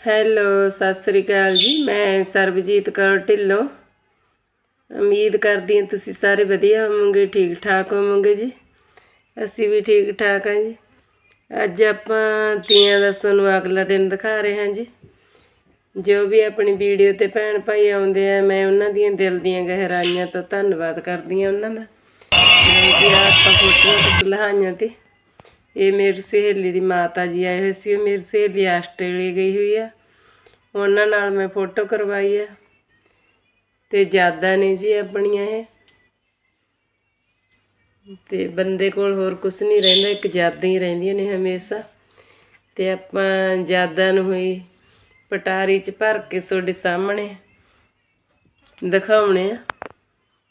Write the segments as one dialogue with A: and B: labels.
A: Hello, Sat Sri ਅਕਾਲ ਜੀ। ਮੈਂ ਸਰਬਜੀਤ ਕੌਰ ਢਿੱਲੋਂ। ਉਮੀਦ ਕਰਦੀ ਹਾਂ ਤੁਸੀਂ ਸਾਰੇ ਵਧੀਆ ਹੋਵੋਗੇ, ਠੀਕ ਠਾਕ ਹੋਵੋਗੇ ਜੀ। ਅਸੀਂ ਵੀ ਠੀਕ ਠਾਕ ਹਾਂ ਜੀ। ਅੱਜ ਆਪਾਂ ਤੀਆਂ ਦਾ ਤੁਹਾਨੂੰ ਅਗਲਾ ਦਿਨ ਦਿਖਾ ਰਹੇ ਹਾਂ ਜੀ। ਜੋ ਵੀ ਆਪਣੀ ਵੀਡੀਓ ਤੇ ਭੈਣ ਭਾਈ ਆਉਂਦੇ ਆ, ਮੈਂ ਉਹਨਾਂ ਦੀਆਂ ਦਿਲ ਦੀਆਂ ਗਹਿਰਾਈਆਂ ਤੋਂ ਧੰਨਵਾਦ ਕਰਦੀ ਹਾਂ ਉਹਨਾਂ ਦਾ। ਜੀ ਆਪਾਂ ਫੋਟੋਆਂ ਤੇ ਸੁਲਹਾਈਆਂ ਤੇ ਇਹ ਮੇਰੀ ਸਹੇਲੀ ਦੀ ਮਾਤਾ ਜੀ ਆਏ ਹੋਏ ਸੀ ਉਹ ਮੇਰੀ ਸਹੇਲੀ ਆਸਟ੍ਰੇਲੀਆ ਗਈ ਹੋਈ ਆ। ਉਹਨਾਂ ਨਾਲ ਮੈਂ ਫੋਟੋ ਕਰਵਾਈ ਆ। ਤੇ ਯਾਦਾਂ ਨੇ ਜੀ ਆਪਣੀਆਂ ਇਹ। ਤੇ ਬੰਦੇ ਕੋਲ ਹੋਰ ਕੁਝ ਨਹੀਂ ਰਹਿੰਦਾ, ਇੱਕ ਯਾਦਾਂ ਹੀ ਰਹਿੰਦੀਆਂ ਨੇ ਹਮੇਸ਼ਾ। ਤੇ ਆਪਾਂ ਯਾਦਾਂ ਨੂੰ ਹੋਈ ਪਟਾਰੀ 'ਚ ਭਰ ਕੇ ਤੁਹਾਡੇ ਸਾਹਮਣੇ ਦਿਖਾਉਣੇ ਆ।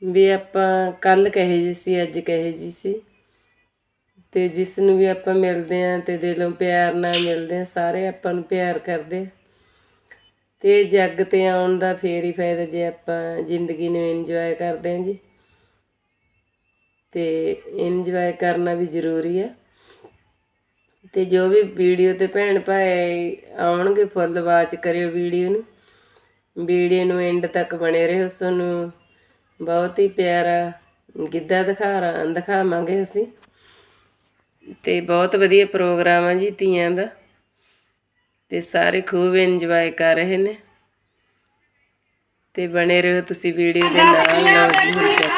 A: ਵੀ ਆਪਾਂ ਕੱਲ ਕਹੇ ਜੀ ਸੀ, ਅੱਜ ਕਹੇ ਜੀ ਸੀ। ਅਤੇ ਜਿਸ ਨੂੰ ਵੀ ਆਪਾਂ ਮਿਲਦੇ ਹਾਂ ਅਤੇ ਦਿਲੋਂ ਪਿਆਰ ਨਾਲ ਮਿਲਦੇ ਹਾਂ ਸਾਰੇ ਆਪਾਂ ਨੂੰ ਪਿਆਰ ਕਰਦੇ ਅਤੇ ਜੱਗ ਤੇ ਆਉਣ ਦਾ ਫੇਰ ਹੀ ਫਾਇਦਾ ਜੇ ਆਪਾਂ ਜ਼ਿੰਦਗੀ ਨੂੰ ਇੰਜੋਏ ਕਰਦੇ ਹਾਂ ਜੀ। ਅਤੇ ਇੰਜੋਏ ਕਰਨਾ ਵੀ ਜ਼ਰੂਰੀ ਆ। ਤੇ ਜੋ ਵੀ ਵੀਡੀਓ ਤੇ ਭੈਣ ਭਾਈ ਆਉਣਗੇ, ਫੁੱਲ ਵਾਚ ਕਰਿਓ ਵੀਡੀਓ ਨੂੰ। ਵੀਡੀਓ ਨੂੰ ਐਂਡ ਤੱਕ ਬਣੇ ਰਹੋ ਤੁਹਾਨੂੰ ਬਹੁਤ ਹੀ ਪਿਆਰਾ ਗਿੱਧਾ ਦਿਖਾ ਦਿਖਾਵਾਂਗੇ ਅਸੀਂ। ਤੇ ਬਹੁਤ ਵਧੀਆ ਪ੍ਰੋਗਰਾਮ ਆ ਜੀ ਧੀਆਂ ਦਾ। ਤੇ ਸਾਰੇ ਖੂਬ ਇੰਜੋਏ ਕਰ ਰਹੇ ਨੇ। ਤੇ ਬਣੇ ਰਹੋ ਤੁਸੀਂ ਵੀਡੀਓ ਦੇ ਨਾਲ। ਲਓ ਜੀ, ਹੁਣ ਚੱਲ।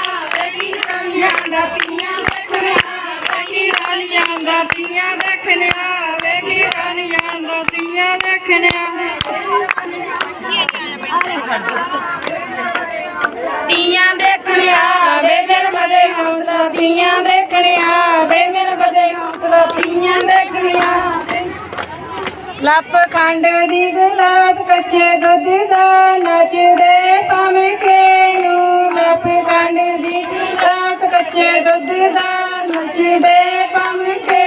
B: ਤੀਆਂ ਦੇਖਣਿਆ ਵੇ ਮੇਰੇ ਬਦੇ ਹੌਸਲਾ ਤੀਆਂ ਦੇਖਣਿਆ। ਲੱਪ ਖੰਡ ਦੀ ਗਲਾਸ ਕੱਚੇ ਦੁੱਧ ਦਾ ਨੱਚਦੇ ਭਾਵੇਂ ਕੇ ਨੂੰ ਲੱਪ ਖੰਡ ਦੀ ਗਲਾਸ ਕੱਚੇ ਦੁੱਧ ਦਾ ਨੱਚਦੇ ਭਾਵੇਂ ਕੇ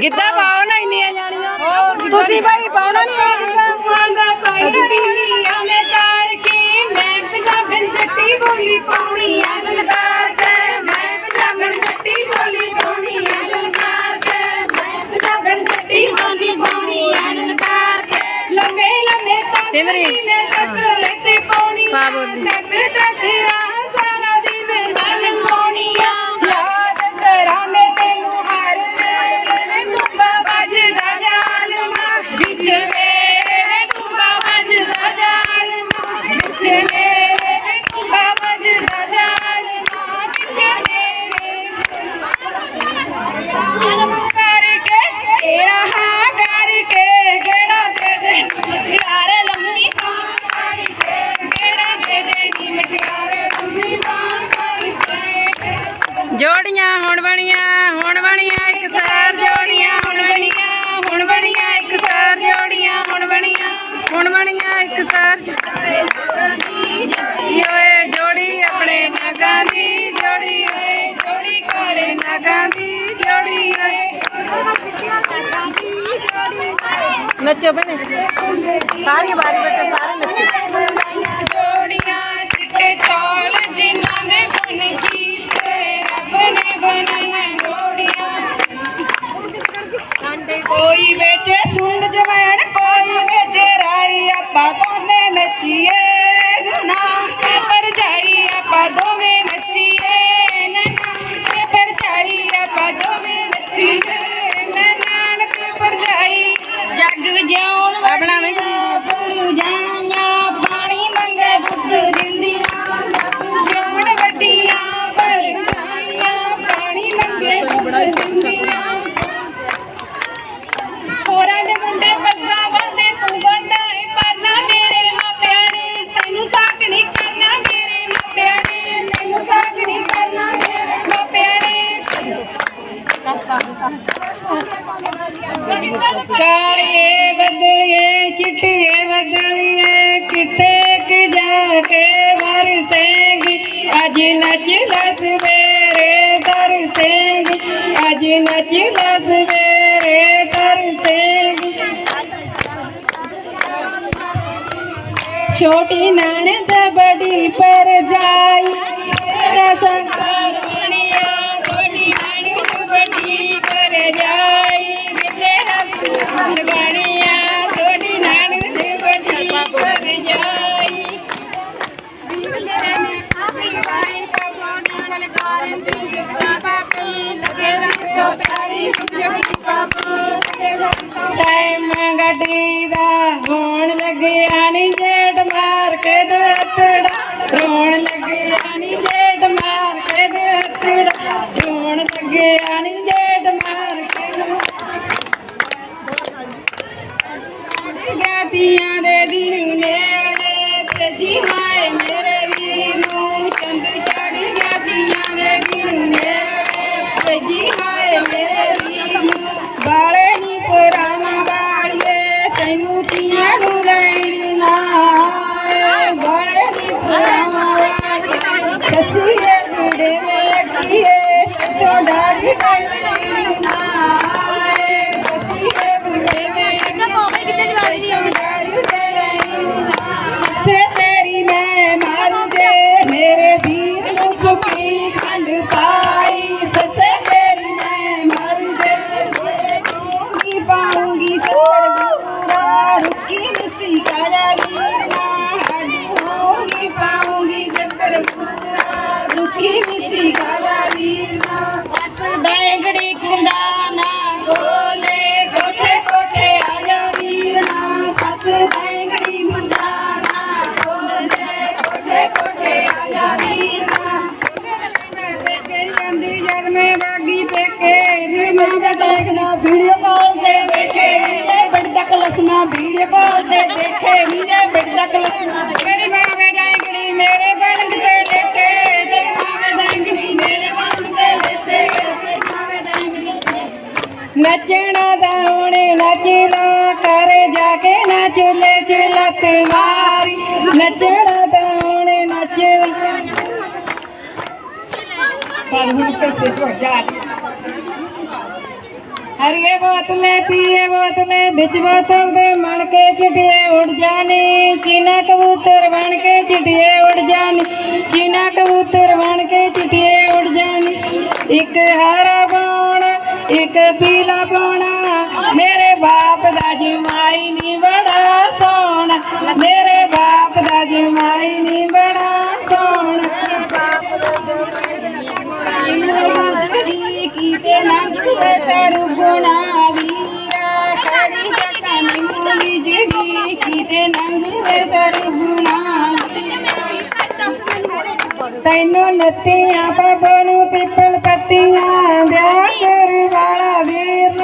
B: ਗਿੱਧਾ ਪਾਓ ਨਾ ਇੰਨੀਆਂ ਜਾਣੀਆਂ। ਤੁਸੀਂ ਭਾਈ ਪਾਉਣਾ ਨਹੀਂ ਹੈ ਗਿੱਧਾ। ਨੇ ਤਾਰ ਕੇ ਮੈਂ ਪੰਜਾਬਣ ਜੱਟੀ ਬੋਲੀ ਪਾਉਣੀ ਲਲਕਾਰ ਕੇ ਮੈਂ ਪੰਜਾਬਣ ਜੱਟੀ ਬੋਲੀ ਪਾਉਣੀ ਆ ਲਲਕਾਰ ਕੇ ਮੈਂ ਪੰਜਾਬਣ ਜੱਟੀ ਬੋਲੀ ਪਾਉਣੀ ਆ ਲਲਕਾਰ ਕੇ ਲੰਮੇ ਲੰਮੇ ਸਿਮਰੀ। ਨੇ ਟੱਕਰੇ ਤੇ ਪਾਉਣੀ ਪਾ ਬੋਲੀ। ਟੱਕ ਟੱਕਰਾ ਨੱਚੋ ਬਣੇ ਸਾਰੀ ਬਾਰੀ ਬੈਠੇ ਸਾਰੇ ਨੱਚੋ। ਜੋੜੀਆਂ ਚਿੱਟੇ ਚੌਲ ਜਿਨ੍ਹਾਂ ਦੇ ਬਣ ਕੀਤੇ ਰੱਬ ਨੇ ਬਣਾਈਆਂ ਜੋੜੀਆਂ। ਕੋਈ ਵੇਚੇ ਸੁੰਡ ਜਵੈਣ ਕੋਈ ਵੇਚੇ ਰਾਈ ਆਪਾਂ ਦੋਨੇ ਨੱਚੀਏ। ਕਾਲੀਏ ਬੱਦਲੀਏ, ਚਿੱਟੀਏ ਬੱਦਲੀਏ ਕਿਤੇ ਕਿ ਜਾ ਕੇ ਵਰਸੇਂਗੀ ਅੱਜ ਨੱਚ ਦਸ ਵੇਰੇ ਦਰਸੇਂਗੀ ਅੱਜ ਨੱਚ ਦਸ ਵੇਰੇ ਦਰਸੇਂਗੀ ਛੋਟੀ ਨਣਦ ਬੜੀ ਪਰ ਜਾਈ ਤੇਰਾ ਟਾਈਮ ਗੱਡੀ ਦਾ ਹੋਣ ਲੱਗਿਆ ਨੀ ਜੇਟ ਜਾ ਚੁੱਲੇ ਚ ਲੱਤ ਮਾਰੀ ਨੱਚਣਾ। ਦਾ ਨੱਚ ਪਰ ਹੁਣ ਕਿੱਥੇ ਤੋਂ ਜਾ ਹਰੀਏ ਬੋਤਲੇ ਪੀਏ ਬੋਤਲੇ ਵਿੱਚ ਬੋਤਲ ਦੇ ਮਣ ਕੇ ਚਿਟੀਏ ਉੜ ਜਾਣੀ ਚੀਨਾ ਕਬੂਤਰ ਬਣ ਕੇ ਚਿਟੀਏ ਉੜ ਜਾਣੀ ਚੀਨਾ ਕਬੂਤਰ ਬਣ ਕੇ ਚਿਟੀਏ ਉੜ ਜਾਣੀ ਇੱਕ ਹਰਾ ਪਾਉਣਾ, ਇੱਕ ਪੀਲਾ ਪਾਉਣਾ ਮੇਰੇ ਬਾਪ ਦਾ ਜਮਾਈ ਨਹੀਂ ਬੜਾ ਸੋਹਣਾ। ਮੇਰੇ ਬਾਪ ਦਾ ਜਮਾਈ ਨਹੀਂ ਬੜਾ ਸੋਹਣਾ। ਕੀਤੇ ਨੰਗੇ ਤੇਰੂ ਗੁਣਾ ਵੀਰਾ ਖੜੀ ਜੱਟਾਂ ਮੈਨੂੰ ਜਿਗੀ ਕੀਤੇ ਨੰਗੇ ਤੇਰੂ ਗੁਣਾ ਤੈਨੂੰ ਨੱਤੀਆਂ ਬਾਬਾ ਪੀਪਲ ਪੱਤੀਆਂ ਵਿਆਹ ਵਾਲਾ ਵੀਰ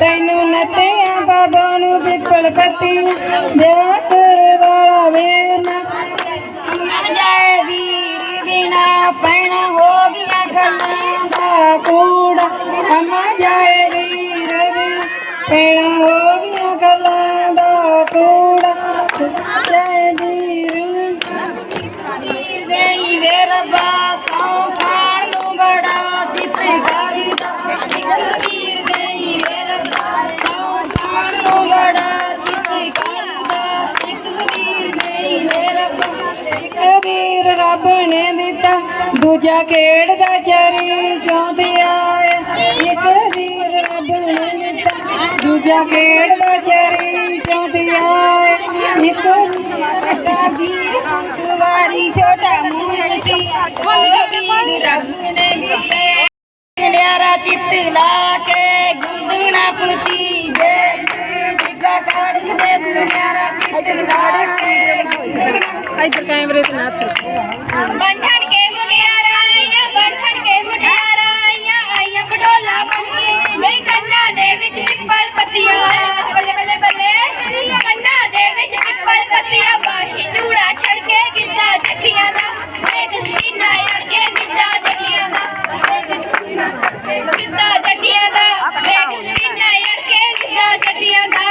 B: ਤੈਨੂੰ ਨੱਤੀਆਂ ਬਾਬਾ ਪੀਪਲ ਪੱਤੀਆਂ ਵਿਆਹ ਵਾਲਾ ਵੀਰ ਨਾ। ਜਾਏ ਵੀਰ ਬਿਨਾ ਪੈਣਾ ਹੋ ਗਿਆ ਗੱਲਾਂ ਦਾ ਕੂੜਾ। ਅਮਾ ਜਾਏ ਵੀਰ ਬਿਨਾ ਪੈਣਾ ਹੋ ਗਿਆ ਗੱਲਾਂ ਦਾ ਕੂੜਾ। ਜੈ ਵੀਰ ਵੀਰ ਗਈ ਵੇ ਰੱਬਾ ਸੌ ਖਾਣ ਨੂੰ ਬੜਾ ਚਿੱਤ ਕਰਦਾ ਇੱਕ ਵੀਰ ਗਈ ਵੇ ਰੱਬਾ ਸੌ ਖਾਣ ਨੂੰ ਬੜਾ ਚਿੱਤ ਕਰਦਾ ਇੱਕ ਵੀਰ ਗਈ ਵੇ ਰੱਬਾ ਇੱਕ ਵੀਰ ਰੱਬ ਨੇ ਦਿੱਤਾ। ਦੂਜਾ ਖੇਡਦਾ ਚਰੀ ਚੌਂਦਿਆ ਇੱਕ ਵੀਰ ਰੱਬ ਨੇ ਦਿੱਤਾ। ਦੂਜਾ ਖੇਡਦਾ ਚਰੀ ਆਏ। ਇੱਕ ਵੱਡਾ ਵੀਰ ਕੁਵਾਰੀ ਛੋਟਾ ਮੂਰਤੀ ਵੀਰ ਰੱਬ ਨੇ ਦਿੱਤੇ ਨਿਆਰਾ ਚਿੱਤ ਲਾ ਕੇ ਗੁਰਦੁਨਾ ਪੁੱਤੀ ਦੇ। ਜਿੱਗਾ ਕਾੜਕ ਦੇ ਸੁਨਿਆਰਾ ਚਿੱਤ ਲਾ ਕੇ
A: ਇੱਧਰ ਕੈਮਰੇ ਤੇ ਨਾ
B: ਬੰਠਣ ਕੇ ਮੁਨਿਆਰਾ ਆਈਆਂ ਬੰਠਣ ਕੇ ਮੁਨਿਆਰਾ ਆਈਆਂ ਆਈਆਂ ਪਟੋਲਾ ਬਣੀ ਨਹੀਂ ਕੰਨਾਂ ਦੇ ਵਿੱਚ ਪਿੱਪਲ ਪੱਤੀਆਂ। ਬੱਲੇ ਬੱਲੇ ਬੱਲੇ ਕੰਨਾਂ ਦੇ ਵਿੱਚ ਪਿੱਪਲ ਪੱਤੀਆਂ ਬਾਹੀ ਚੂੜਾ ਗਿੱਧਾ ਜੱਟੀਆਂ ਦਾ, ਇੱਕ ਸ਼ੀਨਾ ਅੜ ਕੇ ਗਿੱਧਾ ਜੱਟੀਆਂ ਦਾ। ਗਿੱਧਾ ਜੱਟੀਆਂ ਦਾ, ਇੱਕ ਸ਼ੀਨਾ ਅੜ ਕੇ ਗਿੱਧਾ ਜੱਟੀਆਂ ਦਾ।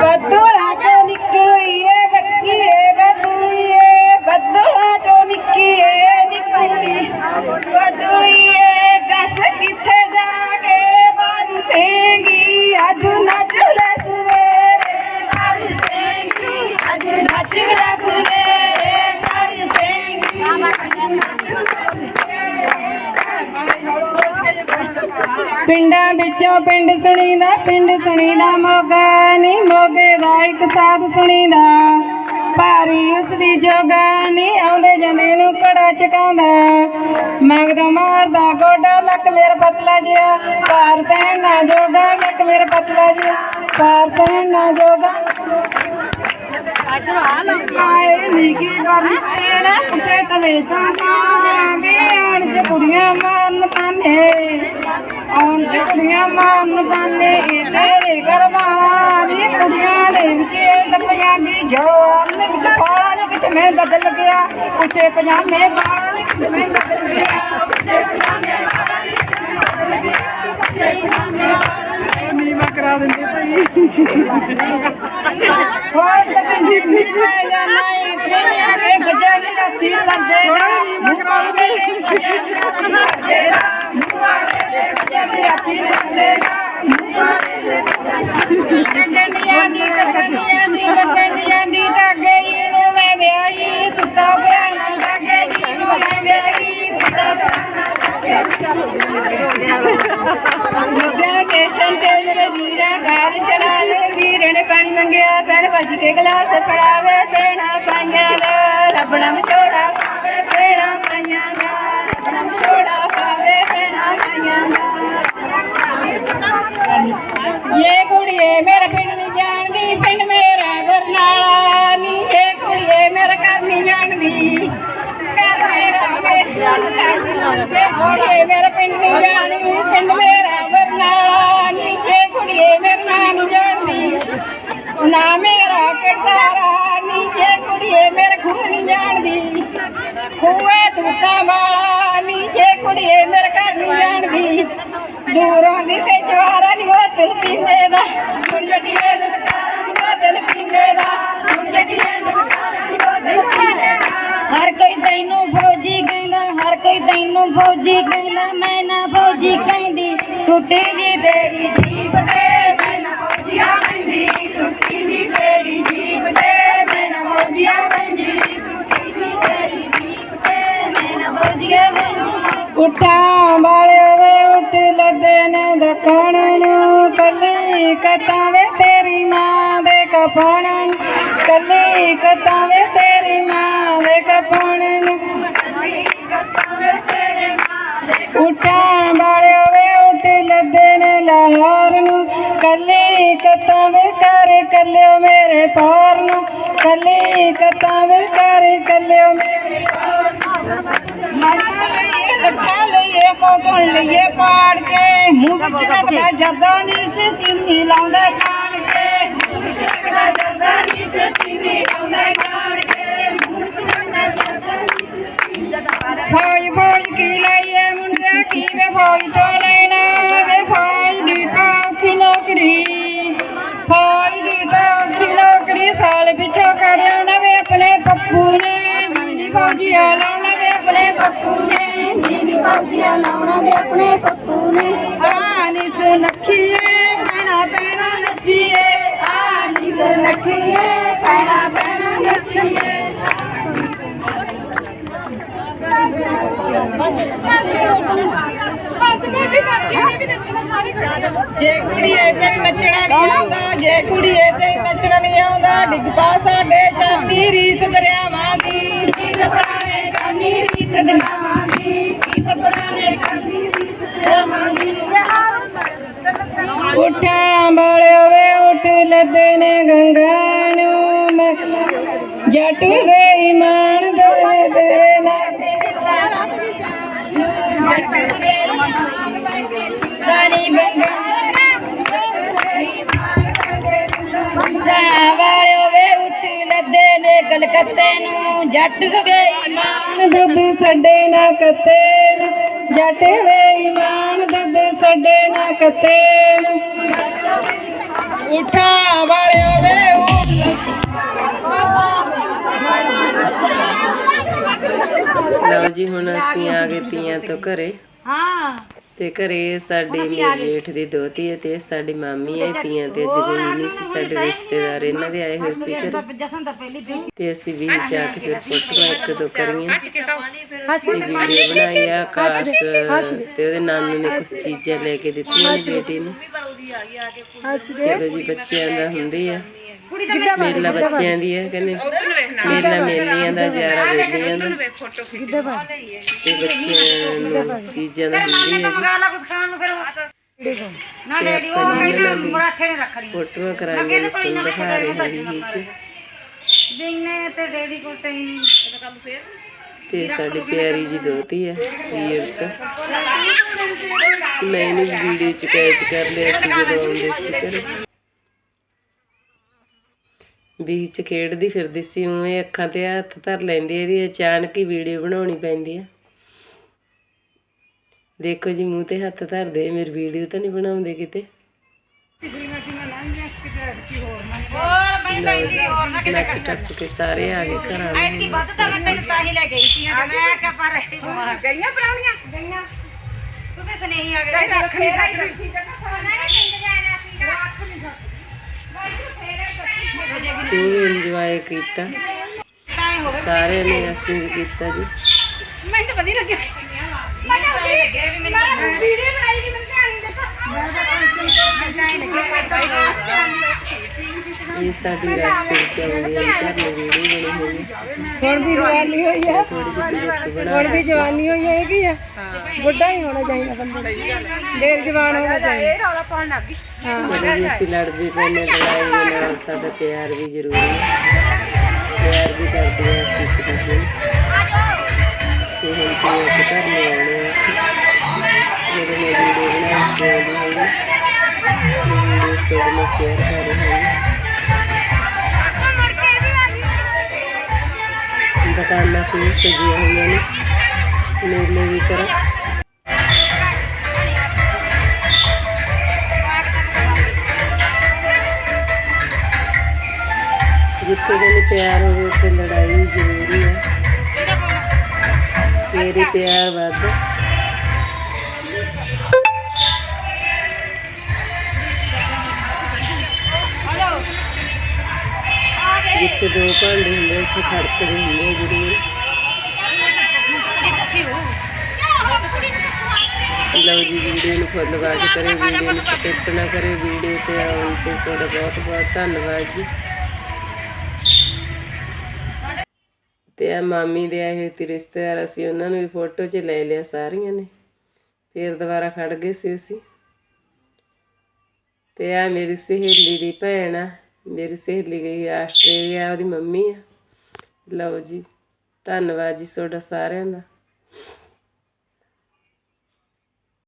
B: ਬੱਦਲਾ ਚੋਂ ਨਿਕਲੀਏ, ਬੱਕੀਏ, ਬੱਦਲੀਏ, ਬੱਦਲਾ ਚੋਂ ਨਿਕਲੀਏ ਨਿਕਲੀ ਬੱਦਲੀਏ, ਦੱਸ ਕਿੱਥੇ ਜਾ ਕੇ ਬਾਜ ਅੱਜ ਨੱਚ ਪਿੰਡਾਂ ਵਿੱਚੋਂ ਪਿੰਡ ਸੁਣੀਦਾ ਪਿੰਡ ਸੁਣੀਦਾ, ਮੋਗਾ ਨਹੀਂ, ਮੋਗੇ ਦਾ ਇੱਕ ਸਾਧ ਸੁਣੀਦਾ। ਭਾਰੀ ਉਸ ਦੀ ਜੋਗਾ ਨਹੀਂ, ਆਉਂਦੇ ਜਨੇ ਨੂੰ ਕੜਾ ਚਕਾਉਂਦਾ। ਮੰਗਦਾ ਮਾਰਦਾ ਗੋਡਾ, ਲੱਕ ਮੇਰਾ ਪਤਲਾ ਜਿਆ ਪਾਰ ਸਹਿਣ ਨਾ ਜੋਗਾ, ਲੱਕ ਮੇਰਾ ਪਤਲਾ ਜਿਹਾ। ਭਾਰ ਸਹਿਣ ਨਾ ਜੋਗਾ। ਆਏ ਨੀਕੀ ਵਾਰੀ ਸੇੜਾ ਕੁੱਤੇ ਤਲੇ ਤਾਂ ਮਾਰਾਂ ਵੇ ਆਣ ਚ ਕੁੜੀਆਂ ਮਾਰਨ ਤਾਨੇ। ਆਉਣ ਚ ਕੁੜੀਆਂ ਤੇਰੇ ਘਰ ਵਾਲਾ ਕੁੜੀਆਂ ਦੇ ਵਿੱਚ ਲੱਪਿਆਂ ਦੀ ਜੋਰ ਨੇ ਵਿੱਚ ਪਾਲਾ ਨੇ ਵਿੱਚ ਮੈਂ ਬਦਲ ਗਿਆ ਉੱਚੇ ਪਜਾਮੇ ਪਾਲਾ ਨੇ ਵਿੱਚ ਮੈਂ ਬਦਲ ਗਿਆ ਉੱਚੇ ਪਜਾਮੇ ਪਾਲਾ ਨੇ ਵਿੱਚ ਮੈਂ ਬਦਲ ਗਿਆ ਉੱਚੇ ਪਜਾਮੇ ਨੀਵਾ ਕਰਾ ਮੈਂ ਕਰਾ ਦਿੰਦੇ ਤੇਰਾ ਮੈਂ ਵਿਆਹੀ ਸੁੱਤਾ ਪਿਆ ਨਾ ਧਾਗੇ ਸਟੇਸ਼ਨ ਤੇ ਮੇਰੇ ਵੀਰਾ ਘਰ ਚਲਾਵੇ ਵੀਰੇ ਨੇ ਪਾਣੀ ਮੰਗਿਆ ਭੈਣ ਭੱਜ ਕੇ ਗਲਾਸ ਫੜਾਵੇ ਭੈਣਾ ਪਾਈਆਂ ਦਾ ਰੱਬਣਾ ਮਛੋੜਾ ਪਾਵੇ ਭੈਣਾ ਪਾਈਆਂ ਦਾ ਰੱਬਣਾ ਮਛੋੜਾ ਪਾਵੇ ਭੈਣਾ ਪਾਈਆਂ ਦਾ। ਇਹ ਕੁੜੀਏ ਮੇਰੇ ਪਿੰਡ ਨਹੀਂ ਜਾਣਦੀ, ਪਿੰਡ ਮੇਰਾ ਗਰਨਾਲਾ ਨੀ। ਇਹ ਕੁੜੀਏ ਮੇਰਾ ਘਰ ਨਹੀਂ ਜਾਣਦੀ ਮੇਰਾ ਵੇ ਕੁੜੀਏ ਮੇਰਾ ਪਿੰਡ ਨਹੀਂ ਜਾਣਦੀ ਪਿੰਡ ਮੇਰਾ ਗਰਨਾਲਾ ਨੀ ਕੁੜੀਏ ਮੇਰਾ ਨਾਂ ਲੱਦੇ ਨੇ ਨੂੰ ਕੱਲੀ ਕਤਾਂ ਤੇਰੀ ਮਾਂ ਦੇ ਕਫਣ ਨੂੰ। ਕੱਲੀ ਕਤਾਂ ਤੇਰੀ ਮਾਂ ਦੇ ਕਫਣ ਨੂੰ। ਉਠਾਂ ਵਾਲਿਓ ਵੇ ਉੱਠ ਲੱਦੇ ਨੇ ਲਾਹੌਰ ਨੂੰ। ਕੱਲੀ ਕਤਾਂ ਵੇ ਕਰ ਕੱਲਿਓ ਮੇਰੇ ਪਾਰ ਨੂੰ। ਕੱਲੀ ਕਤਾਂ ਵੇ ਕਰ ਕੱਲਿਓ ਮੇਰੇ ਮੜਾ ਲਈਏ ਲਈਏ ਪਾੜ ਕੇ। ਮੂੰਹ ਵਿੱਚ ਰੱਖਦਾ ਜੱਦਾ ਨਹੀਂ ਸੇ ਤਿੰਨੀ ਲਾਉਂਦਾ ਕਾਣ ਕੇ। ਮੂੰਹ ਵਿੱਚ ਰੱਖਦਾ ਜੱਦਾ ਨਹੀਂ ਸੇ ਤਿੰਨੀ ਲਾਉਂਦਾ ਕਾਣ ਕੇ। ਮੂੰਹ ਵਿੱਚ ਰੱਖਦਾ ਜੱਦਾ ਨਹੀਂ ਸੇ ਫੌਜ ਫੌਜ ਕੀ ਲਈਏ ਮੁੰਡਿਆ ਕੀ ਵੇ ਫੌਜ ਤੋਂ ਲੈਣਾ? ਵੇ ਫੌਜ ਦੀ ਕਾਖੀ ਨੌਕਰੀ। ਫੌਜ ਦੀ ਕਾਖੀ ਨੌਕਰੀ, ਸਾਲ ਪਿੱਛੋਂ ਕਰਿਆ ਆਉਣਾ ਵੇ ਆਪਣੇ ਪੱਪੂ ਨੇ। ਫੌਜੀ ਫੌਜੀਆ ਲਾਉਣਾ ਵੇ ਆਪਣੇ ਪੱਪੂ ਨੇ। ਫੌਜੀਆ ਲਾਉਣਾ ਵੇ ਆਪਣੇ ਪੱਪੂ ਨੇ। ਆ ਨੀ ਸੁਨੱਖੀਏ ਪੈਣਾ ਪੈਣਾ ਨੱਚੀਏ। ਆ ਨੀ ਸੁਨੱਖੀਏ ਪੈਣਾ ਪੈਣਾ ਨੱਚੀਏ। ਜੇ ਕੁੜੀਏ ਤੇ ਨੱਚਣਾ ਨਹੀਂ ਆਉਂਦਾ ਜੇ ਕੁੜੀਏ ਤੇ ਨੱਚਣਾ ਨਹੀਂ ਆਉਂਦਾ ਡਿੱਗ ਪਾ ਸਾਡੇ ਚਾਤੀ ਰੀਸ ਦਰਿਆਵਾਂ ਦੀ। ਰੀਸ ਪੜਾਣੇ ਕਾਨੀ ਰੀਸ ਦਰਿਆਵਾਂ ਉਠਾਂ ਵਾਲਿਓ ਵੇ ਉੱਠ ਲੱਦੇ ਨੇ ਗੰਗਾ ਨੂੰ ਮੈਂ। ਜੱਟ ਵੇ ਇਮਾਨ ਦੇ ਦੇ ਨਾ। ਰਾਣੀ ਗੰਗਾ। ਵਾਲਿਓ ਵੇ ਉੱਠ ਲੱਦੇ ਨੇ ਕਲਕੱਤੇ ਨੂੰ। ਜੱਟ ਵੇ ਇਮਾਨ ਦੁੱਧ ਛੱਡੇ ਨਾ ਕੱਤੇ ਨੂੰ। ਜੱਟ ਵੇ ਇਮਾਨ ਦੁੱਧ ਛੱਡੇ ਨਾ ਕੱਤੇ ਉਠਾ ਵਾਲਿਓ ਵੇ
A: ਲਓ ਜੀ ਹੁਣ ਅਸੀਂ ਆ ਗਏ ਤੀਆਂ ਤੋਂ ਘਰੇ।
B: ਹਾਂ।
A: ਤੇ ਘਰੇ ਸਾਡੀ ਮੇਰੀ ਜੇਠ ਦੀ ਦੋਤੀ ਹੈ ਤੇ ਸਾਡੀ ਮਾਮੀ ਹੈ ਤੀਆਂ ਤੇ ਅੱਜ ਗਈ ਨਹੀਂ ਸੀ ਸਾਡੇ ਰਿਸ਼ਤੇਦਾਰ ਇਹਨਾਂ ਦੇ ਆਏ ਹੋਏ ਸੀ ਘਰੇ।
B: ਤਾਂ
A: ਤੇ ਅਸੀਂ ਵੀ ਜਾ ਕੇ ਫਿਰ ਫੋਟੋਆਂ ਇੱਕ ਦੋ ਕਰੀਆਂ। ਤੇ ਵੀਡੀਓ ਬਣਾਈ ਆਕਾਸ਼ ਤੇ ਉਹਦੇ ਨਾਨੂ ਨੇ ਕੁਝ ਚੀਜ਼ਾਂ ਲੈ ਕੇ ਦਿੱਤੀਆਂ ਨੇ ਬੇਟੀ ਨੂੰ। ਚਲੋ ਜੀ ਬੱਚਿਆਂ ਦਾ ਹੁੰਦੀ ਆ। ਮੇਲਾ ਬੱਚਿਆਂ ਦੀ ਹੈ ਕਹਿੰਦੇ ਮੇਲਾ ਮੇਲੀਆਂ ਦਾ ਜ਼ਿਆਦਾ ਵੇਲੀਆਂ ਦਾ। ਤੇ ਬੱਚਿਆਂ ਨੂੰ ਚੀਜ਼ਾਂ ਦਾ ਹੁੰਦੀ ਹੈ ਜੀ
C: ਨਾ
A: ਤੇ
C: ਡੈਡੀ
A: ਆਪਾਂ
C: ਉਹ
A: ਜੀ ਇਹਨਾਂ
C: ਮੈਨੂੰ
A: ਦੀ
C: ਮਰਾਠੇ ਨੇ ਰੱਖਣੀ
A: ਫੋਟੋਆਂ ਕਰਾਂਗੇ ਲਿਸਨ ਦਿਖਾ ਰਹੇ ਹਾਂ
C: ਦਿਨੇ ਤੇ ਡੈਡੀ ਕੋਲ ਤੇ ਕੱਲ ਫੇਰ?
A: ਤੇ ਸਾਡੀ ਪਿਆਰੀ ਜੀ ਦੋਤੀ ਹੈ ਸੀਰਤ ਮੈਂ ਇਹਨੂੰ ਵੀਡੀਓ ਚ ਕੈਚ ਕਰ ਲਿਆ ਸੀ ਜਦੋਂ ਆਉਂਦੇ ਸੀ ਘਰੇ। ਬੀਚ ਚ ਖੇਡਦੀ ਫਿਰਦੀ ਸੀ ਉਵੇਂ ਅੱਖਾਂ ਤੇ ਹੱਥ ਧਰ ਲੈਂਦੀ ਇਹਦੀ ਅਚਾਨਕ ਹੀ ਵੀਡੀਓ ਬਣਾਉਣੀ ਪੈਂਦੀ ਆ। ਦੇਖੋ ਜੀ ਮੂੰਹ ਤੇ ਹੱਥ ਧਰਦੇ ਮੇਰੀ ਵੀਡੀਓ ਤਾਂ ਨਹੀਂ ਬਣਾਉਂਦੇ ਕਿਤੇ। ਟੱਪ ਕੇ ਸਾਰੇ ਆ ਗਏ ਘਰਾਂ ਨੂੰ
C: ਐਤਕੀ ਵੱਧ ਤਾਂ ਮੈਂ ਤੈਨੂੰ ਤਾਂ ਹੀ ਲੈ ਗਈ ਸੀ ਕਿ ਮੈਂ ਕਿ ਪਰ ਗਈਆਂ ਪ੍ਰਾਣੀਆਂ? ਗਈਆਂ। ਤੁਸੀਂ ਸਨੇਹੀ ਆ ਗਏ। ਰੱਖਣੀ
A: ਪੂਰੀ ਇੰਜੋਏ ਕੀਤਾ। ਸਾਰਿਆਂ ਨੇ ਅਸੀਂ ਵੀ ਕੀਤਾ ਜੀ।
C: ਮੈਨੂੰ ਤਾਂ ਵਧੀਆ ਲੱਗਿਆ। ਮੈਂ ਤਾਂ ਵਧੀਆ ਲੱਗਿਆ। ਵੀ ਮੈਨੂੰ ਵੀਡੀਓ ਬਣਾਈ ਕਿ ਮੈਨੂੰ ਧਿਆਨ ਨਹੀਂ ਦਿੱਤਾ
A: ਇਹ ਸਾਡੀ ਰਸਤੇ ਵਿੱਚ ਆਉਂਦੀ ਹੈ ਘਰ ਨੂੰ ਵੀਡੀਓ ਬਣੀ ਹੋਈ ਹੈ
B: ਹੁਣ ਵੀ ਜਵਾਨੀ ਹੋਈ ਆ।
A: ਥੋੜੀ ਜਿਹੀ ਰੁੱਤ ਬਣਾ
B: ਹੁਣ ਵੀ ਜਵਾਨੀ ਹੋਈ ਹੈ ਕੀ ਆ? ਬੁੱਢਾ ਹੀ ਹੋਣਾ ਚਾਹੀਦਾ ਬੰਦੇ। ਨੂੰ ਦੇਰ ਜਵਾਨ ਹੋਣਾ ਚਾਹੀਦਾ।
A: ਜਦੋਂ ਵੀ ਅਸੀਂ ਲੜਦੇ ਪੈਨੇ ਲੜਾਈ ਦੇ ਨਾਲ ਸਾਡਾ ਪਿਆਰ ਵੀ ਜ਼ਰੂਰੀ ਹੈ ਪਿਆਰ ਵੀ ਕਰਦੇ ਹਾਂ ਅਸੀਂ ਇੱਕ ਦੂਜੇ ਨੂੰ। ਤੇ ਹੁਣ ਤੇ ਇੱਕ ਘਰ ਨੂੰ ਆਉਣੇ ਆ। ਅਸੀਂ ਜਦੋਂ ਮੈਂ ਵੀਡੀਓ ਬਣਾਈ ਸੀ ਉਹਦੀ ਹੋਈ। ਵੀਡੀਓ ਸੋਡ ਸ਼ੇਅਰ ਕਰ ਰਹੀ ਹਾਂ ਦੁਕਾਨਾਂ ਤੇ ਸਜੀਆਂ ਹੋਈਆਂ ਨੇ ਮੇਲੇ ਵੀ ਕਰਾਂ ਜਿੱਥੇ ਕਹਿੰਦੇ ਪਿਆਰ ਹੋਵੇ ਉੱਥੇ ਲੜਾਈ ਜ਼ਰੂਰੀ ਹੈ। ਫੇਰ ਪਿਆਰ ਵੱਧ ਜਿੱਥੇ ਦੋ ਭਾਂਡੇ ਹੁੰਦੇ ਉੱਥੇ ਖੜਕਦੇ ਹੁੰਦੇ ਆ ਲਓ ਜੀ, ਵੀਡੀਓ ਨੂੰ ਫੁੱਲ ਵਾਚ ਕਰੇ ਵੀਡੀਓ ਨੂੰ ਸਕਿਪ ਨਾ ਕਰੇ ਵੀਡੀਓ ਤੇ ਆਉਣ ਤੇ ਤੁਹਾਡਾ ਬਹੁਤ ਬਹੁਤ ਧੰਨਵਾਦ ਜੀ। ਤੇ ਆ ਮਾਮੀ ਦੇ ਆਏ ਹੋਏ ਤੇ ਰਿਸ਼ਤੇਦਾਰ, ਅਸੀਂ ਉਹਨਾਂ ਨੂੰ ਵੀ ਫੋਟੋ 'ਚ ਲੈ ਲਿਆ ਸਾਰੀਆਂ ਨੇ। ਫਿਰ ਦੁਬਾਰਾ ਖੜ ਗਏ ਸੀ ਅਸੀਂ। ਤੇ ਆ ਮੇਰੀ ਸਹੇਲੀ ਦੀ ਭੈਣ ਆ। ਮੇਰੀ ਸਹੇਲੀ ਗਈ ਆ, ਆਸਟ੍ਰੇਲੀਆ, ਉਹਦੀ ਮੰਮੀ ਆ। ਲਓ ਜੀ, ਧੰਨਵਾਦ ਜੀ ਤੁਹਾਡਾ ਸਾਰਿਆਂ ਦਾ।